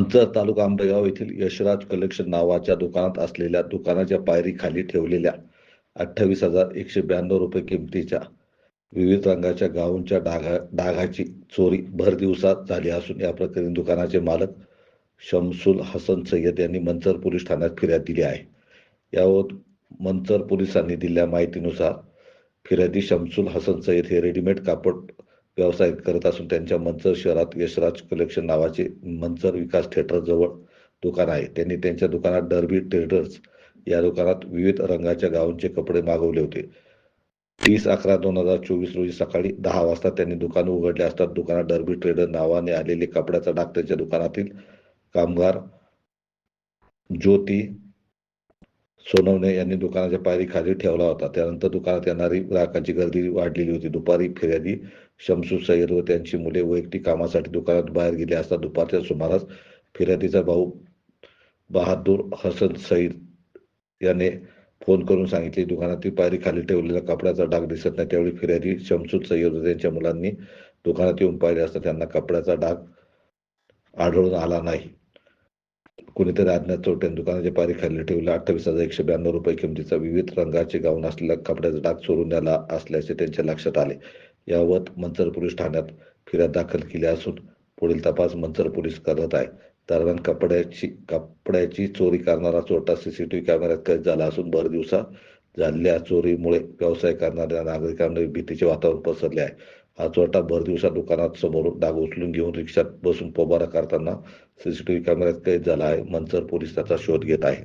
मंचर तालुका आंबेगाव येथील यशराज कलेक्शन नावाच्या दुकानात असलेल्या दुकानाच्या पायरी खाली ठेवलेल्या अठ्ठावीस हजार एकशे ब्याण्णव रुपये किमतीच्या विविध रंगाच्या गाऊनच्या डागा डागाची चोरी भर दिवसात झाली असून या प्रकरणी दुकानाचे मालक शमसुल हसन सय्यद यांनी मंचर पोलीस ठाण्यात फिर्याद दिली आहे. यावर मंचर पोलिसांनी दिलेल्या माहितीनुसार फिर्यादी शमसुल हसन सय्यद हे रेडीमेड कापड व्यवसाय करत असून त्यांच्या मंचर शहरात यशराज कलेक्शन नावाचे मंचर विकास थिएटरजवळ दुकान आहे. त्यांनी त्यांच्या दुकानात डर्बी ट्रेडर्स या दुकानात विविध रंगाच्या गाऊनचे कपडे मागवले होते. तीस अकरा दोन हजार चोवीस रोजी सकाळी दहा वाजता त्यांनी दुकान उघडले असता दुकानात डर्बी ट्रेडर नावाने आलेले कपड्याचा डाग त्यांच्या दुकानातील कामगार ज्योती सोनवणे यांनी दुकानाच्या पायरी खाली ठेवला होता. त्यानंतर दुकानात येणारी ग्राहकांची गर्दी वाढलेली होती. दुपारी फिर्यादी शमसू सय्यद व त्यांची मुले वैयक्तिक कामासाठी दुकानात बाहेर गेले असता दुपारच्या सुमारास फिर्यादीचा भाऊ बहादूर हसन सईद याने फोन करून सांगितले दुकानातील पायरी खाली ठेवलेला कपड्याचा डाग दिसत नाही. त्यावेळी फिर्यादी शमसूद सय्यद व त्यांच्या मुलांनी दुकानात येऊन पाहिले असता त्यांना कपड्याचा डाग आढळून आला नाही. कुणीतरी अज्ञात चोरट्याने दुकानाच्या पारी खाली ठेवलेला अठ्ठावीस हजार एकशे ब्याण्णव रुपये किमतीचा विविध रंगाचे गाऊन असलेला कपड्याचा डाग चोरून आला असल्याचे त्यांच्या लक्षात आले. यावत मंचर पोलीस ठाण्यात फिर्याद दाखल केली असून पुढील तपास मंचर पोलीस करत आहे. दरम्यान कपड्याची कपड्याची चोरी करणारा चोरटा सीसीटीव्ही कॅमेऱ्यात कैद झाला असून भर दिवसा झालेल्या चोरीमुळे व्यवसाय करणाऱ्या नागरिकांना भीतीचे वातावरण पसरले आहे. हा चोरटा भर दिवसा दुकानात समोरून डाग उचलून घेऊन रिक्षात बसून पोबारा करताना सीसीटीव्ही कॅमेऱ्यात कैद झाला आहे. मंचर पोलीस त्याचा शोध घेत आहे.